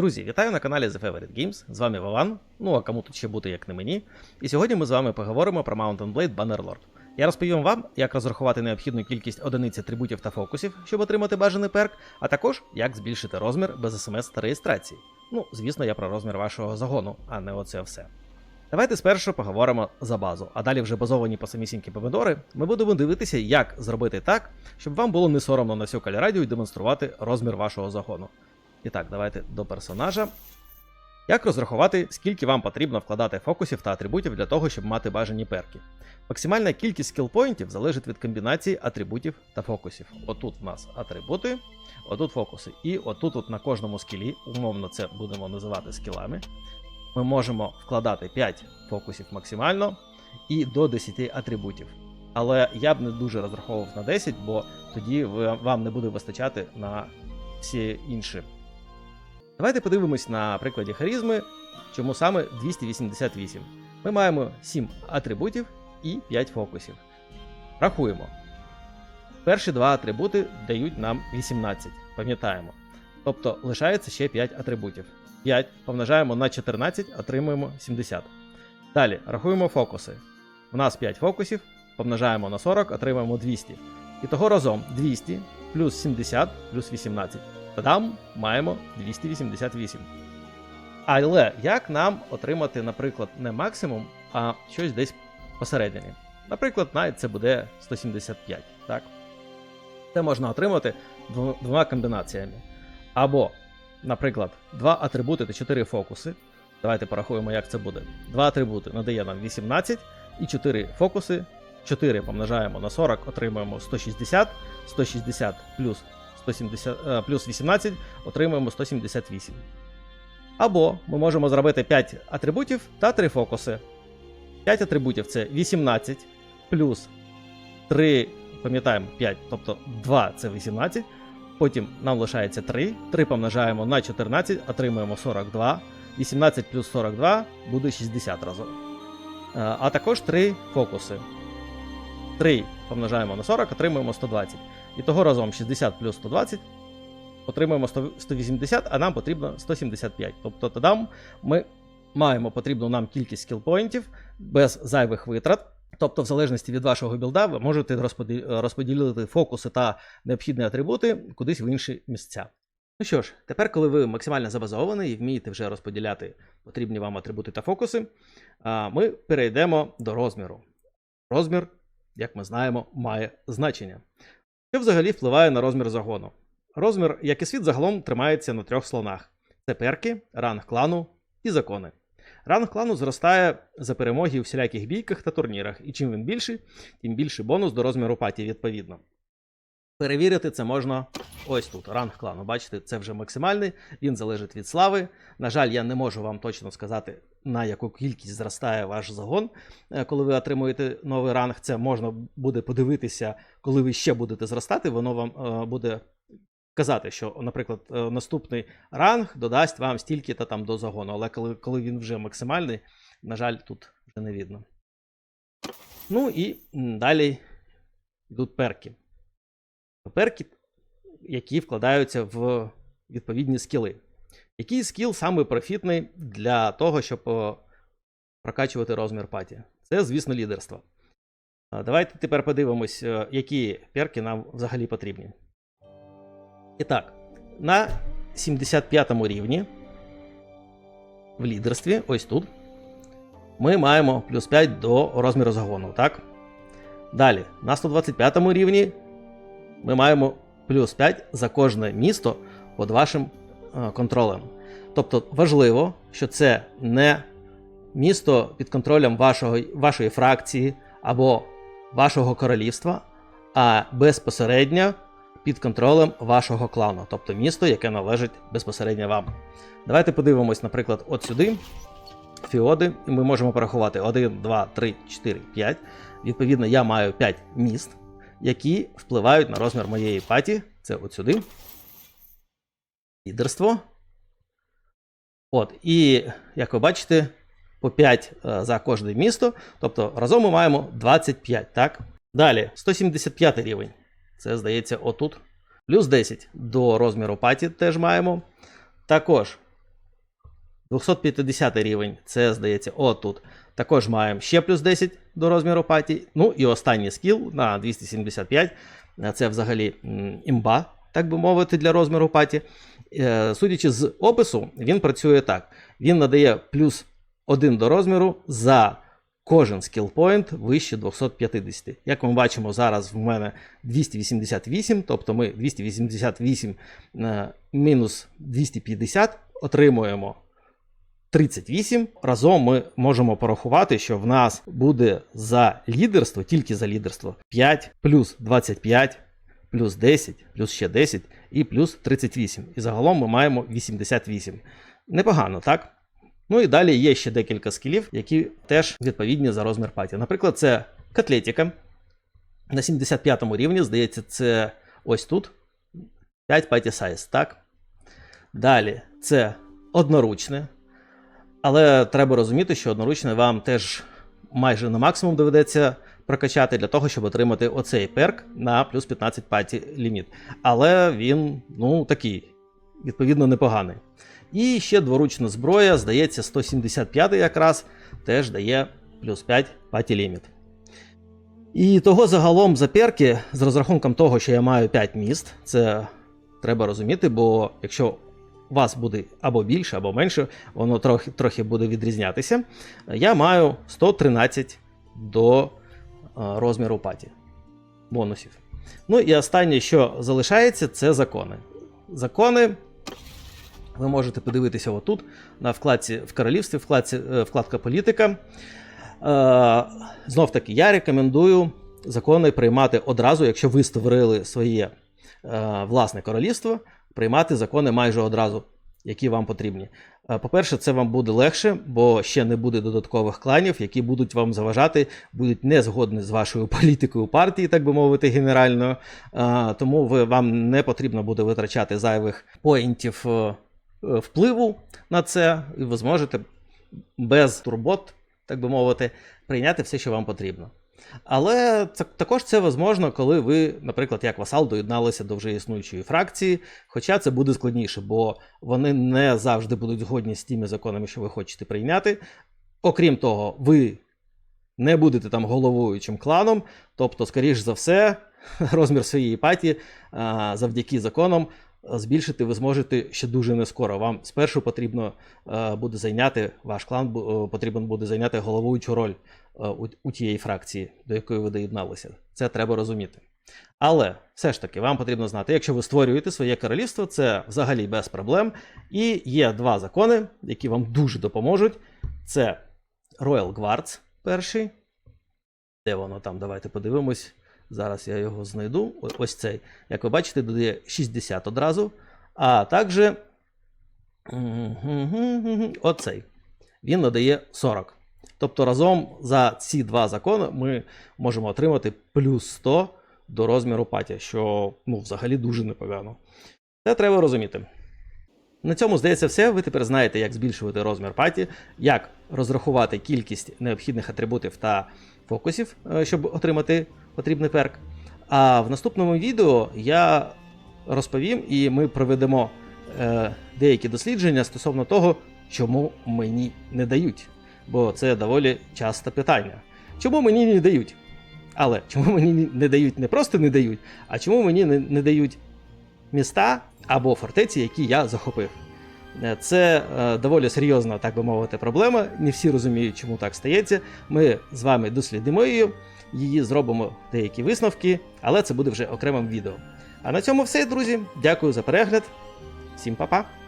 Друзі, вітаю на каналі The Favorite Games. З вами Вован. Ну а кому тут ще бути, як не мені. І сьогодні ми з вами поговоримо про Mountain Blade Bannerlord. Я розповім вам, як розрахувати необхідну кількість одиниць атрибутів та фокусів, щоб отримати бажаний перк, а також як збільшити розмір без смс та реєстрації. Ну, звісно, я про розмір вашого загону, а не оце все. Давайте спершу поговоримо за базу, а далі вже базовані по самісінькі помідори, ми будемо дивитися, як зробити так, щоб вам було не соромно на сьокалі радіо і демонструвати розмір вашого загону. І так, давайте до персонажа. Як розрахувати, скільки вам потрібно вкладати фокусів та атрибутів для того, щоб мати бажані перки? Максимальна кількість скілпоінтів залежить від комбінації атрибутів та фокусів. Отут у нас атрибути, отут фокуси. І отут от на кожному скілі, умовно це будемо називати скілами, ми можемо вкладати 5 фокусів максимально і до 10 атрибутів. Але я б не дуже розраховував на 10, бо тоді вам не буде вистачати на всі інші. Давайте подивимось на прикладі харізми, чому саме 288. Ми маємо 7 атрибутів і 5 фокусів. Рахуємо. Перші два атрибути дають нам 18, пам'ятаємо. Тобто лишається ще 5 атрибутів. 5 помножаємо на 14, отримуємо 70. Далі рахуємо фокуси. У нас 5 фокусів, помножаємо на 40, отримаємо 200. І того разом 200 плюс 70 плюс 18. Тадам, маємо 288. Але як нам отримати, наприклад, не максимум, а щось десь посередині? Наприклад, навіть це буде 175. Так? Це можна отримати двома комбінаціями. Або, наприклад, два атрибути та 4 фокуси. Давайте порахуємо, як це буде. Два атрибути надає нам 18, і 4 фокуси. 4 помножаємо на 40, отримуємо 160, 160 плюс 170, е, плюс 18 отримуємо 178. Або ми можемо зробити 5 атрибутів та 3 фокуси. 5 атрибутів це 18 плюс 3, пам'ятаємо 5, тобто 2 це 18. Потім нам лишається 3. 3 помножаємо на 14, отримуємо 42. 18 плюс 42 буде 60 разом. Е, А також 3 фокуси. 3 помножаємо на 40, отримуємо 120. І того разом 60 плюс 120 отримуємо 180, а нам потрібно 175. Тобто тоді ми маємо потрібну нам кількість скілпоінтів без зайвих витрат. Тобто, в залежності від вашого білда, ви можете розподілити фокуси та необхідні атрибути кудись в інші місця. Ну що ж, тепер, коли ви максимально забазовані і вмієте вже розподіляти потрібні вам атрибути та фокуси, ми перейдемо до розміру. Розмір, як ми знаємо, має значення. Що взагалі впливає на розмір загону? Розмір, як і світ, загалом тримається на трьох слонах: це перки, ранг клану і закони. Ранг клану зростає за перемоги у всіляких бійках та турнірах, і чим він більший, тим більший бонус до розміру паті відповідно. Перевірити це можна ось тут. Ранг клану. Бачите, це вже максимальний, він залежить від слави. На жаль, я не можу вам точно сказати, на яку кількість зростає ваш загон, е, коли ви отримуєте новий ранг. Це можна буде подивитися, коли ви ще будете зростати, воно вам е, буде казати, що, наприклад, е, наступний ранг додасть вам стільки-то там до загону. Але коли, коли він вже максимальний, на жаль, тут вже не видно. Ну і далі йдуть перки. Перки, які вкладаються в відповідні скіли. Який скіл саме профітний для того, щоб прокачувати розмір паті? Це, звісно, лідерство. Давайте тепер подивимось, е, які перки нам взагалі потрібні. І так, на 75 рівні в лідерстві, ось тут, ми маємо плюс 5 до розміру загону, так? Далі, на 125 рівні ми маємо плюс 5 за кожне місто під вашим е, контролем. Тобто важливо, що це не місто під контролем вашого, вашої фракції або вашого королівства, а безпосередньо під контролем вашого клану, тобто місто, яке належить безпосередньо вам. Давайте подивимось, наприклад, от сюди. Фіоди, і ми можемо порахувати 1, 2, 3, 4, 5. Відповідно, я маю 5 міст, які впливають на розмір моєї паті. Це от сюди. Лідерство. От, і як ви бачите, по 5 е, за кожне місто. Тобто разом ми маємо 25, так? Далі, 175 рівень. Це здається отут. Плюс 10 до розміру паті теж маємо. Також 250 рівень, це здається, отут. Також маємо ще плюс 10 до розміру паті. Ну і останній скіл на 275. Е, Це взагалі імба, так би мовити, для розміру паті. Е, Судячи з опису, він працює так: він надає плюс 1 до розміру за кожен скілпоінт вище 250. Як ми бачимо, зараз в мене 288, тобто ми 288 е, мінус 250 отримуємо 38. Разом ми можемо порахувати, що в нас буде за лідерство, тільки за лідерство 5 плюс 25, плюс 10, плюс ще 10 і плюс 38. І загалом ми маємо 88. Непогано, так? Ну і далі є ще декілька скілів, які теж відповідні за розмір паті. Наприклад, це котлетіка. На 75 рівні, здається, це ось тут 5 паті сайз, так? Далі це одноручне. Але треба розуміти, що одноручне вам теж майже на максимум доведеться прокачати для того, щоб отримати оцей перк на плюс 15 паті ліміт. Але він, ну, такий, відповідно, непоганий. І ще дворучна зброя, здається, 175 якраз теж дає плюс 5 паті ліміт. І того загалом за перки, з розрахунком того, що я маю 5 міст, це треба розуміти, бо якщо вас буде або більше, або менше, воно трохи, трохи буде відрізнятися. Я маю 113 до е, розміру паті бонусів. Ну і останнє, що залишається, це закони. Закони. Ви можете подивитися отут, на вкладці в королівстві, вкладці, е, вкладка політика. Е, знов таки, я рекомендую закони приймати одразу, якщо ви створили своє власне королівство, приймати закони майже одразу, які вам потрібні. Е, По-перше, це вам буде легше, бо ще не буде додаткових кланів, які будуть вам заважати, будуть не згодні з вашою політикою партії, так би мовити, генеральною. Е, Тому ви, вам не потрібно буде витрачати зайвих поінтів е, е, впливу на це, і ви зможете без турбот, так би мовити, прийняти все, що вам потрібно. Але це, також це можливо, коли ви, наприклад, як васал, доєдналися до вже існуючої фракції, хоча це буде складніше, бо вони не завжди будуть згодні з тими законами, що ви хочете прийняти. Окрім того, ви не будете там головуючим кланом, тобто, скоріш за все, розмір своєї паті завдяки законам збільшити ви зможете ще дуже не скоро. Вам спершу потрібно буде зайняти ваш клан, е, буде зайняти головуючу роль е, у тієї фракції, до якої ви доєдналися. Це треба розуміти. Але все ж таки, вам потрібно знати, якщо ви створюєте своє королівство, це взагалі без проблем. І є два закони, які вам дуже допоможуть. Це Royal Guards перший. Де воно там? Давайте подивимось. Зараз я його знайду. Ось цей. Як ви бачите, додає 60 одразу. А також оцей. Він надає 40. Тобто разом за ці два закони ми можемо отримати плюс 100 до розміру паті, що ну, взагалі дуже непогано. Це треба розуміти. На цьому, здається, все. Ви тепер знаєте, як збільшувати розмір паті, як розрахувати кількість необхідних атрибутів та фокусів, е, щоб отримати потрібний перк. А в наступному відео я розповім і ми проведемо е, деякі дослідження стосовно того, чому мені не дають. Бо це доволі часте питання. Чому мені не дають? Але чому мені не дають не просто не дають, а чому мені не, не дають міста або фортеці, які я захопив? Е, Це е, доволі серйозна, так би мовити, проблема. Не всі розуміють, чому так стається. Ми з вами дослідимо її, її зробимо деякі висновки, але це буде вже окремим відео. А на цьому все, друзі. Дякую за перегляд. Всім па-па!